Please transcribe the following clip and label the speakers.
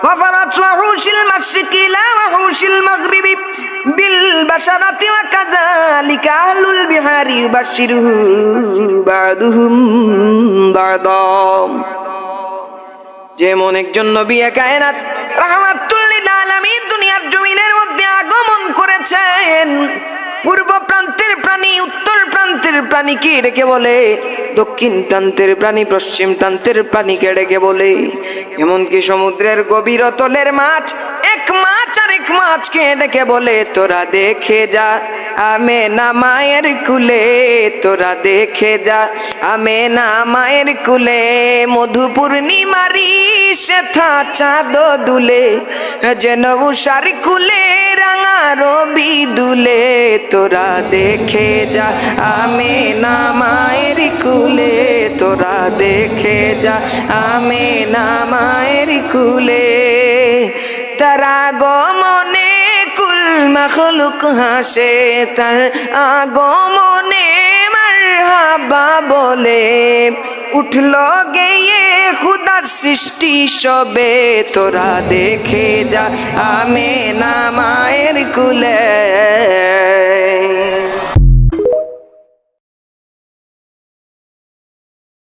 Speaker 1: وفرت وحوش المشرق إلى وحوش المغرب بالبشرة وكذلك أهل البحار يبشره بعضهم بعضا যেমন একজন নবী কায়নাত রাহমাতুল্লিল আলামিন দুনিয়ার জমিনের মধ্যে আগমন করেছেন পূর্ব প্রান্তের প্রাণী উত্তর প্রান্তের প্রাণীকে ডেকে বলে দক্ষিণ প্রান্তের প্রাণী, পশ্চিম প্রান্তের প্রাণীকে ডেকে বলে, এমনকি সমুদ্রের গভীর তলের মাছ, এক মাছ আর এক মাছকে ডেকে বলে, তোরা দেখে যা আমে না মায়ের কুলে, তোরা দেখে যা আমে না মায়ের কুলে মধু পূর্ণিমারি শেথা চাঁদ দুলে, যেন উষার কুলে রাঙা রবি দুলে, তোরা দেখে যা আমে না মায়ের কুলে তোরা দেখে যা, আমে না মায়ের কুলে। তারা গমনে কুল মখলুক হাসে, তার আগমনে মারহাবা বলে। উঠল গেয়ে খুদার সৃষ্টি সবে, তোরা দেখে যা, আমে না মায়ের কুলে।